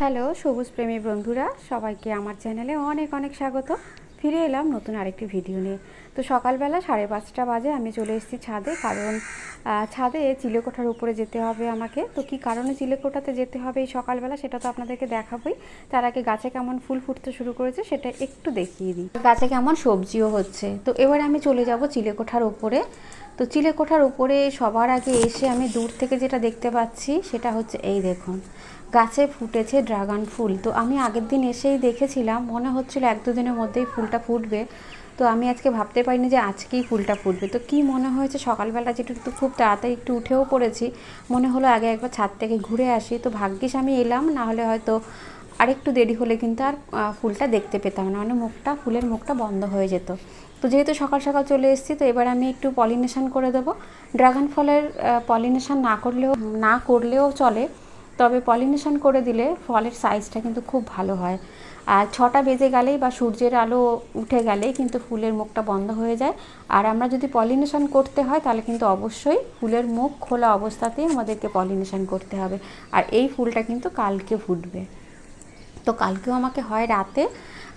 Hello, সবুজ প্রেমী বন্ধুরা, সবাইকে আমার চ্যানেলে অনেক অনেক স্বাগত। ফিরে এলাম নতুন আরেকটি ভিডিও নিয়ে। তো সকালবেলা সাড়ে পাঁচটা বাজে আমি চলে এসেছি ছাদে, কারণ ছাদে চিলেকোঠার উপরে যেতে হবে আমাকে। তো কি কারণে চিলেকোঠাতে যেতে হবে এই সকালবেলা সেটা তো আপনাদেরকে দেখাবোই। তার আগে গাছে কেমন ফুল ফুটতে শুরু করেছে সেটা একটু দেখিয়ে দিই। গাছে কেমন সবজিও হচ্ছে। তো এবারে আমি চলে যাব চিলেকোঠার উপরে। তো চিলেকোঠার উপরে সবার আগে এসে আমি দূর থেকে যেটা দেখতে পাচ্ছি, সেটা হচ্ছে এই দেখুন, গাছে ফুটেছে ড্রাগন ফুল। তো আমি আগের দিন এসেই দেখেছিলাম, মনে হচ্ছিল এক দুদিনের মধ্যেই ফুলটা ফুটবে। তো আমি আজকে ভাবতে পারিনি যে আজকেই ফুলটা ফুটবে। তো কি মনে হয়েছে, সকালবেলা যেটু একটু খুব তাড়াতাড়ি একটু উঠেও পড়েছি, মনে হলো আগে একবার ছাদ থেকে ঘুরে আসি। তো ভাগ্যিস আমি এলাম, না হলে হয়তো আরেকটু দেরি হলে কিন্তু আর ফুলটা দেখতে পেতাম না। মানে মুখটা, ফুলের মুখটা বন্ধ হয়ে যেত। তো যেহেতু সকাল সকাল চলে এসেছি, তো এবার আমি একটু পলিনেশন করে দেবো। ড্রাগন ফলের পলিনেশন না করলেও না করলেও চলে। তবে পলিনেশন করে দিলে ফলের সাইজটা কিন্তু খুব ভালো হয়। আর ছটা বেজে গেলেই বা সূর্যের আলো উঠে গেলেই কিন্তু ফুলের মুখটা বন্ধ হয়ে যায়। আর আমরা যদি পলিনেশন করতে হয়, তাহলে কিন্তু অবশ্যই ফুলের মুখ খোলা অবস্থাতেই আমাদেরকে পলিনেশন করতে হবে। আর এই ফুলটা কিন্তু কালকে ফুটবে। তো কালকেও আমাকে হয় রাতে।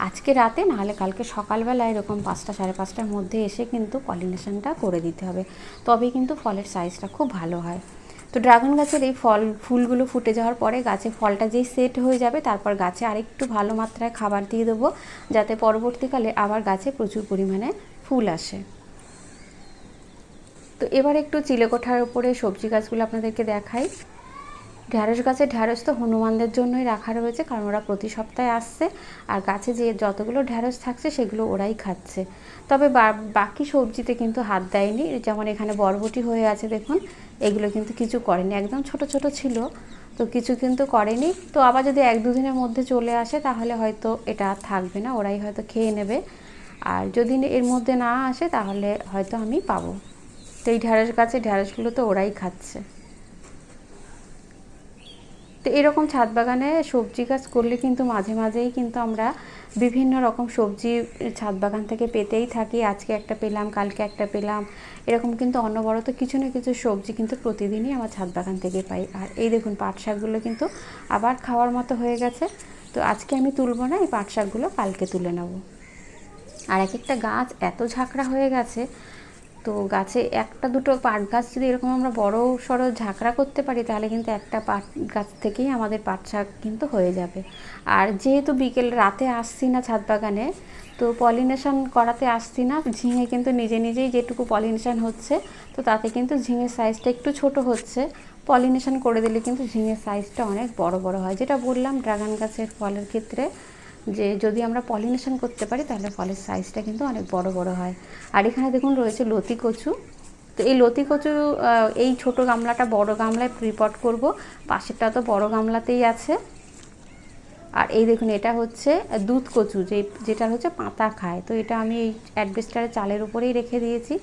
আজকে রাতে, নাহলে কালকে সকালবেলা এরকম পাঁচটা, সাড়ে পাঁচটার মধ্যে এসে কিন্তু পলিনেশনটা করে দিতে হবে। তবে কিন্তু ফলের সাইজটা খুব ভালো হয়। তো ড্রাগন গাছের এই ফল, ফুলগুলো ফুটে যাওয়ার পরে গাছে ফলটা যেই সেট হয়ে যাবে, তারপর গাছে আরেকটু ভালো মাত্রায় খাবার দিয়ে দেবো, যাতে পরবর্তীকালে আবার গাছে প্রচুর পরিমাণে ফুল আসে। তো এবার একটু চিলেকোঠার উপরে সবজি গাছগুলো আপনাদেরকে দেখাই। ঢ্যাঁড়স গাছে ঢ্যাঁড়স তো হনুমানদের জন্যই রাখা রয়েছে, কারণ ওরা প্রতি সপ্তাহে আসছে। আর গাছে যে যতগুলো ঢ্যাঁড়স থাকছে, সেগুলো ওরাই খাচ্ছে। তবে বাকি সবজিতে কিন্তু হাত দেয়নি। যেমন এখানে বরবটি হয়ে আছে, দেখুন। এগুলো কিন্তু কিছু করেনি। একদম ছোট ছোট ছিল, তো কিছু কিন্তু করেনি। তো আবার যদি এক দুদিনের মধ্যে চলে আসে, তাহলে হয়তো এটা থাকবে না। ওরাই হয়তো খেয়ে নেবে। আর যদি এর মধ্যে না আসে, তাহলে হয়তো আমি পাবো। তো এই ঢ্যাঁড়স গাছে ঢ্যাঁড়সগুলো তো ওরাই খাচ্ছে। তো এরকম ছাদ বাগানে সবজি গাছ করলে কিন্তু মাঝে মাঝেই কিন্তু আমরা বিভিন্ন রকম সবজি ছাদ বাগান থেকে পেতেই থাকি। আজকে একটা পেলাম, কালকে একটা পেলাম। এরকম কিন্তু অনবরত কিছু না কিছু সবজি কিন্তু প্রতিদিনই আমার ছাদ বাগান থেকে পাই। আর এই দেখুন, পাট শাকগুলো কিন্তু আবার খাওয়ার মতো হয়ে গেছে। তো আজকে আমি তুলবো না, এই পাট শাকগুলো কালকে তুলে নেব। আর এক একটা গাছ এত ঝাঁকড়া হয়ে গেছে তো গাছে একটা দুটো পাট গাছ যদি এরকম আমরা বড় সড়ো ঝাঁকড়া করতে পারি, তাহলে কিন্তু একটা পাট গাছ থেকেই আমাদের পাট শাক কিন্তু হয়ে যাবে। আর যেহেতু বিকেল রাতে আসছি না ছাদ বাগানে, তো পলিনেশন করাতে আসছি না। ঝিঙে কিন্তু নিজে নিজেই যেটুকু পলিনেশন হচ্ছে, তো তাতে কিন্তু ঝিঙের সাইজটা একটু ছোট হচ্ছে। পলিনেশন করে দিলে কিন্তু ঝিঙের সাইজটা অনেক বড় বড় হয়। যেটা বললাম, ড্রাগন গাছের ফলের ক্ষেত্রে যে যদি আমরা পলিনেশন করতে পারি, তাহলে ফলের সাইজটা কিন্তু অনেক বড় বড় হয়। আর এখানে দেখুন রয়েছে লতি কচু। তো এই লতি কচু এই ছোট গামলাটা বড় গামলায় প্রিপট করব। পাশেরটা তো বড় গামলাতেই আছে। আর এই দেখুন, এটা হচ্ছে দুধ কচু, যে যেটা হচ্ছে পাতা খায়। তো এটা আমি এই অ্যাডভেস্টারের চালের উপরেই রেখে দিয়েছি।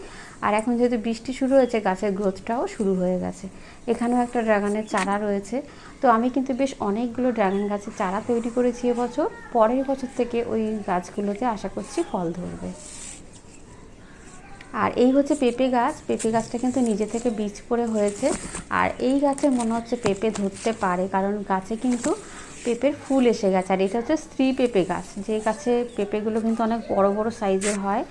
আর এখন যেহেতু বৃষ্টি শুরু হয়েছে, গাছের গ্রোথটাও শুরু হয়ে গেছে। এখানেও একটা ড্রাগনের চারা রয়েছে। তো আমি কিন্তু বেশ অনেকগুলো ড্রাগন গাছের চারা তৈরি করেছি এবছর। পরের বছর থেকে ওই গাছগুলোতে আশা করছি ফল ধরবে। আর এই হচ্ছে পেঁপে গাছ। পেঁপে গাছটা কিন্তু নিজে থেকে বীজ পড়ে হয়েছে। আর এই গাছে মনে হচ্ছে পেঁপে ধরতে পারে, কারণ গাছে কিন্তু পেঁপের ফুল এসে গেছে। আর এটা হচ্ছে স্ত্রী পেঁপে গাছ। যে গাছে পেঁপেগুলো কিন্তু অনেক বড় বড় সাইজের হয়,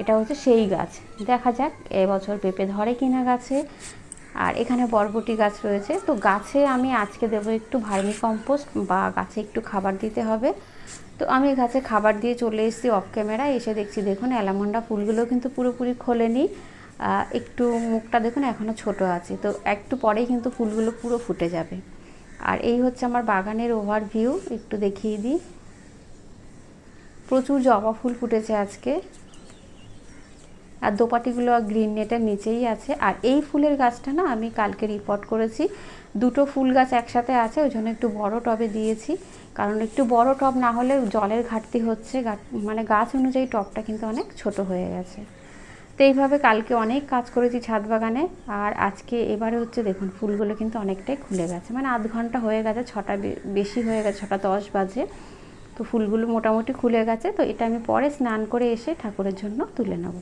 এটা হচ্ছে সেই গাছ। দেখা যাক, এবছর পেঁপে ধরে কিনা গাছে। আর এখানে বরবটি গাছ রয়েছে। তো গাছে আমি আজকে দেবো একটু ভার্মি কম্পোস্ট বা গাছে একটু খাবার দিতে হবে। তো আমি গাছে খাবার দিয়ে চলে এসেছি অফ ক্যামেরা। এসে দেখছি, দেখুন, অ্যালামন্ডা ফুলগুলো কিন্তু পুরোপুরি খোলেনি। একটু মুখটা দেখুন এখনও ছোট আছে। তো একটু পরেই কিন্তু ফুলগুলো পুরো ফুটে যাবে। আর এই হচ্ছে আমার বাগানের ওভারভিউ একটু দেখিয়ে দিই। প্রচুর জবা ফুল ফুটেছে আজকে। আর দোপাটিগুলো গ্রিন নেটের নিচেই আছে। আর এই ফুলের গাছটা না আমি কালকে রিপোর্ট করেছি। দুটো ফুল গাছ একসাথে আছে, ওই জন্য একটু বড় টবে দিয়েছি। কারণ একটু বড় টব না হলে জলের ঘাটতি হচ্ছে। মানে গাছ অনুযায়ী টবটা কিন্তু অনেক ছোট হয়ে গেছে। তো এইভাবে কালকে অনেক কাজ করেছি ছাদ বাগানে। আর আজকে এবারে হচ্ছে দেখুন, ফুলগুলো কিন্তু অনেকটাই খুলে গেছে। মানে আধ ঘণ্টা হয়ে গেছে, ছটা বেশি হয়ে গেছে, ছটা দশ বাজে। তো ফুলগুলো মোটামুটি খুলে গেছে। তো এটা আমি পরে স্নান করে এসে ঠাকুরের জন্য তুলে নেব।